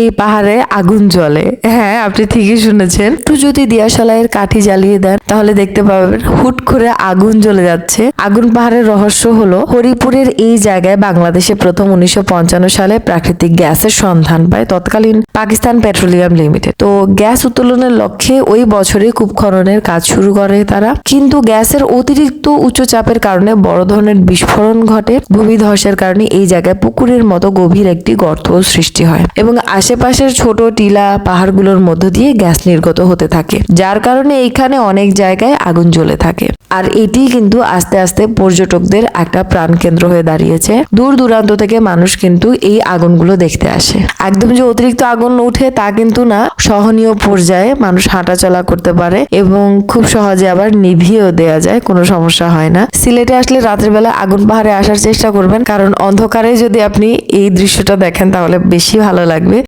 এই পাহাড়ে আগুন জ্বলে। হ্যাঁ আপনি ঠিকই শুনেছেন। একটু যদি দিয়াশালাইয়ের কাঠি জ্বালিয়ে দেন, তাহলে দেখতে পাবেন হুট করে আগুন জ্বলে যাচ্ছে। আগুন পাহাড়ের রহস্য হলো, হরিপুরের এই জায়গায় বাংলাদেশে প্রথম উনিশশো পঞ্চান্ন সালে প্রাকৃতিক গ্যাসের সন্ধান পায় তৎকালীন পাকিস্তান পেট্রোলিয়াম লিমিটেড। তো গ্যাস উত্তোলনের লক্ষ্যে ওই বছরে কূপ খননের কাজ শুরু করে তারা। কিন্তু গ্যাসের অতিরিক্ত উচ্চ চাপের কারণে বড় ধরনের বিস্ফোরণ ঘটে। ভূমিধসের কারণে এই জায়গায় পুকুরের মতো গভীর একটি গর্ত সৃষ্টি হয়। এবং আশেপাশের ছোট টিলা পাহাড়গুলোর মধ্য দিয়ে গ্যাস নির্গত হতে থাকে, যার কারণে এইখানে অনেক জায়গায় আগুন জ্বলে থাকে। আর এটি কিন্তু আস্তে আস্তে পর্যটকদের একটা প্রাণকেন্দ্র হয়ে দাঁড়িয়েছে। দূর দূরান্ত থেকে মানুষ কিন্তু এই আগুনগুলো দেখতে আসে। একদম যে অতিরিক্ত আগুন উঠে তা কিন্তু না, সহনীয় পর্যায়ে মানুষ হাঁটাচলা করতে পারে এবং খুব সহজে আবার নিভিয়েও দেওয়া যায়, কোনো সমস্যা হয় না। সিলেটে আসলে রাতের বেলা আগুন পাহাড়ে আসার চেষ্টা করবেন, কারণ অন্ধকারে যদি আপনি এই দৃশ্যটা দেখেন তাহলে বেশি ভালো লাগবে।